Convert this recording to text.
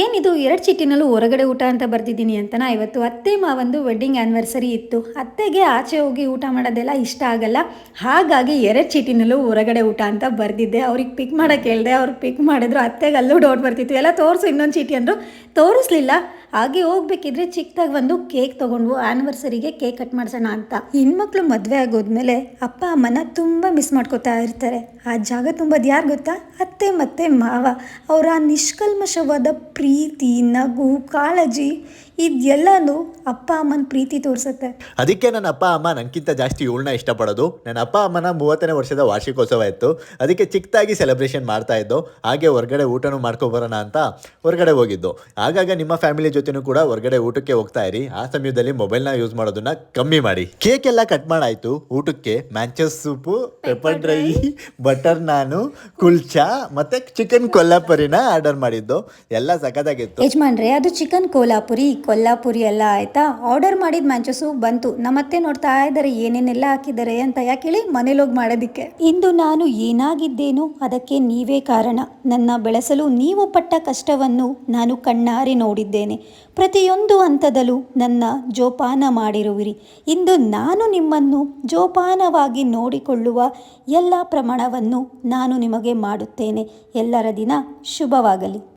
ಏನಿದು ಎರಡು ಚೀಟಿನಲ್ಲೂ ಹೊರಗಡೆ ಊಟ ಅಂತ ಬರ್ತಿದ್ದೀನಿ ಅಂತನಾ ಇವತ್ತು ಅತ್ತೆ ಮಾವಂದು ವೆಡ್ಡಿಂಗ್ ಆ್ಯನಿವರ್ಸರಿ ಇತ್ತು. ಅತ್ತೆಗೆ ಆಚೆ ಹೋಗಿ ಊಟ ಮಾಡೋದೆಲ್ಲ ಇಷ್ಟ ಆಗಲ್ಲ. ಹಾಗಾಗಿ ಎರಡು ಚೀಟಿನಲ್ಲೂ ಹೊರಗಡೆ ಊಟ ಅಂತ ಬರೆದಿದ್ದೆ. ಅವ್ರಿಗೆ ಪಿಕ್ ಮಾಡೋಕ್ಕೆ ಹೇಳಿದೆ. ಅವ್ರು ಪಿಕ್ ಮಾಡಿದ್ರು. ಅತ್ತೆಗೆ ಅಲ್ಲೂ ಡೌಟ್ ಬರ್ತಿತ್ತು. ಎಲ್ಲ ತೋರಿಸು ಇನ್ನೊಂದು ಚೀಟಿ ಅಂದರು. ತೋರಿಸ್ಲಿಲ್ಲ. ಹಾಗೆ ಹೋಗ್ಬೇಕಿದ್ರೆ ಚಿಕ್ಕದಾಗಿ ಒಂದು ಕೇಕ್ ತೊಗೊಂಡ್ವು. ಆ್ಯನಿವರ್ಸರಿಗೆ ಕೇಕ್ ಕಟ್ ಮಾಡಿಸೋಣ ಅಂತ. ಹೆಣ್ಮಕ್ಳು ಮದುವೆ ಆಗೋದ್ಮೇಲೆ ಅಪ್ಪ, ಅಮ್ಮನ ತುಂಬ ಮಿಸ್ ಮಾಡ್ಕೋತಾ ಇರ್ತಾರೆ. ಆ ಜಾಗ ತುಂಬೋದು ಯಾರು ಗೊತ್ತಾ? ಅತ್ತೆ, ಮತ್ತೆ ಮಾವ. ಅವರ ನಿಷ್ಕಲ್ಮಶವಾದ ಪ್ರೀತಿ, ನಗು, ಕಾಳಜಿ ಇದೆಲ್ಲನೂ ಅಪ್ಪ, ಅಮ್ಮನ ಪ್ರೀತಿ ತೋರಿಸುತ್ತೆ. ಅದಕ್ಕೆ ನನ್ನ ಅಪ್ಪ, ಅಮ್ಮ ನನಗಿಂತ ಜಾಸ್ತಿ ಇವಳನ್ನ ಇಷ್ಟಪಡೋದು. ನನ್ನ ಅಪ್ಪ, ಅಮ್ಮನ ಮೂವತ್ತನೇ ವರ್ಷದ ವಾರ್ಷಿಕೋತ್ಸವ ಇತ್ತು. ಅದಕ್ಕೆ ಚಿಕ್ಕದಾಗಿ ಸೆಲೆಬ್ರೇಷನ್ ಮಾಡ್ತಾ ಇದ್ದು. ಹಾಗೆ ಹೊರಗಡೆ ಊಟನೂ ಮಾಡ್ಕೊಬರೋಣ ಅಂತ ಹೊರಗಡೆ ಹೋಗಿದ್ದು. ಆಗಾಗ ನಿಮ್ಮ ಫ್ಯಾಮಿಲಿ ಜೊತೆನೂ ಕೂಡ ಹೊರಗಡೆ ಊಟಕ್ಕೆ ಹೋಗ್ತಾ ಇರಿ. ಆ ಸಮಯದಲ್ಲಿ ಮೊಬೈಲ್ನ ಯೂಸ್ ಮಾಡೋದನ್ನ ಕಮ್ಮಿ ಮಾಡಿ. ಕೇಕ್ ಎಲ್ಲ ಕಟ್ ಮಾಡಾಯ್ತು. ಊಟಕ್ಕೆ manchows soup pepper dry butter naan kulcha ಮತ್ತೆ ಚಿಕನ್ ಕೊಲ್ಲಾಪುರಿನ ಆರ್ಡರ್ ಮಾಡಿದ್ದು. ಎಲ್ಲ ಸಖತ್ತಾಗಿತ್ತು. ಯಜಮಾನ್ರೆ ಅದು ಚಿಕನ್ ಕೋಲಾಪುರಿ ಕೊಲ್ಲಾಪುರಿ ಎಲ್ಲ ಆಯ್ತಾ? ಆರ್ಡರ್ ಮಾಡಿದ ಮ್ಯಾಂಚಸ್ಸು ಬಂತು. ನಮ್ಮತ್ತೆ ನೋಡ್ತಾ ಇದ್ದಾರೆ ಏನೇನೆಲ್ಲ ಹಾಕಿದ್ದಾರೆ ಅಂತ ಯಾಕೆ ಹೇಳಿ ಮನೇಲಿ ಹೋಗಿ ಮಾಡೋದಕ್ಕೆ. ಇಂದು ನಾನು ಏನಾಗಿದ್ದೇನೋ ಅದಕ್ಕೆ ನೀವೇ ಕಾರಣ. ನನ್ನ ಬೆಳೆಸಲು ನೀವು ಪಟ್ಟ ಕಷ್ಟವನ್ನು ನಾನು ಕಣ್ಣಾರೆ ನೋಡಿದ್ದೇನೆ. ಪ್ರತಿಯೊಂದು ಹಂತದಲ್ಲೂ ನನ್ನ ಜೋಪಾನ ಮಾಡಿರುವಿರಿ. ಇಂದು ನಾನು ನಿಮ್ಮನ್ನು ಜೋಪಾನವಾಗಿ ನೋಡಿಕೊಳ್ಳುವ ಎಲ್ಲ ಪ್ರಮಾಣವನ್ನು ನಾನು ನಿಮಗೆ ಮಾಡುತ್ತೇನೆ. ಎಲ್ಲರ ದಿನ ಶುಭವಾಗಲಿ.